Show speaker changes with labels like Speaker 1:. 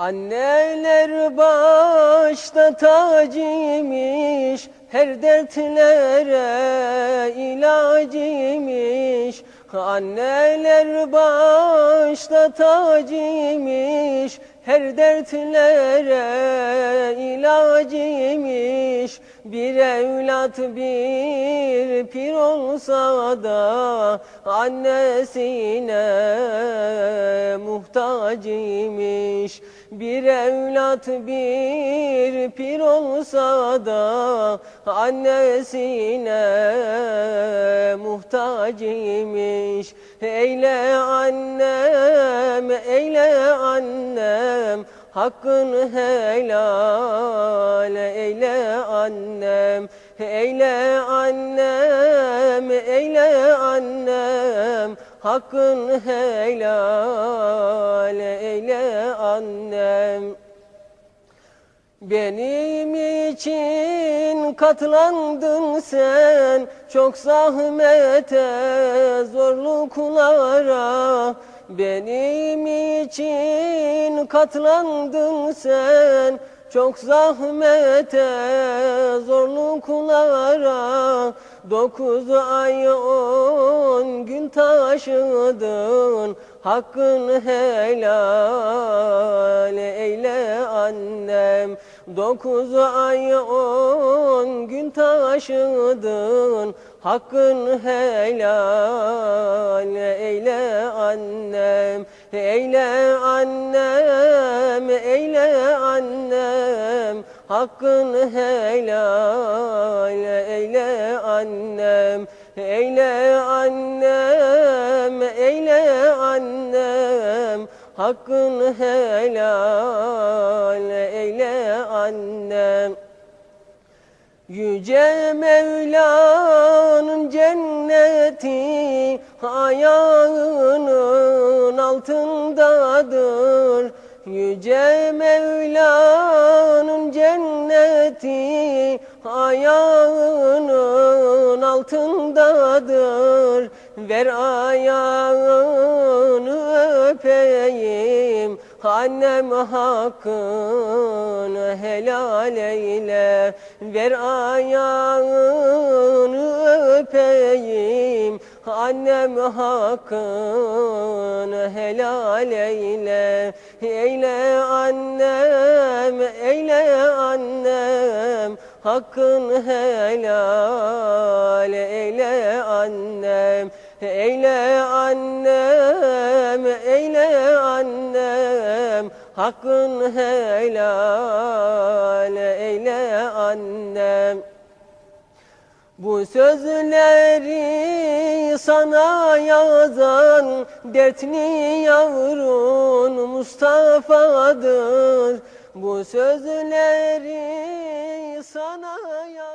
Speaker 1: Anneler başta tacıymış, her dertlere ilacıymış. Anneler başta tacıymış, her dertlere ilacıymış. Bir evlat bir pir olsa da annesine muhtacıymış. Bir evlat bir pir olsa da annesine muhtacıymış. Eyle annem, eyle annem, Hakkın helal eyle annem Eyle annem, eyle annem Hakkın helal eyle annem. Benim için katlandın sen çok zahmete zorluklara. Benim için katlandın sen çok zahmete zorluklara Dokuz ay on gün taşıdın. Hakkın helal eyle annem. Dokuz ay on gün taşıdın. Hakkın helal eyle annem. Eyle annem Hakkın helal eyle annem Eyle annem, eyle annem Hakkın helal eyle annem Yüce Mevla'nın cenneti ayağının altındadır. Yüce Mevla'nın cenneti ayağının altındadır. Ver ayağını öpeyim Annem hakkını helal eyle Ver ayağını öpeyim Annem hakkını helal eyle. Eyle annem, eyle annem. Hakkın helal eyle annem. Eyle annem, eyle annem. Hakkın helal eyle annem. Bu sözleri sana yazan dertli yavrun Mustafa'dır. Bu sözleri sana yazan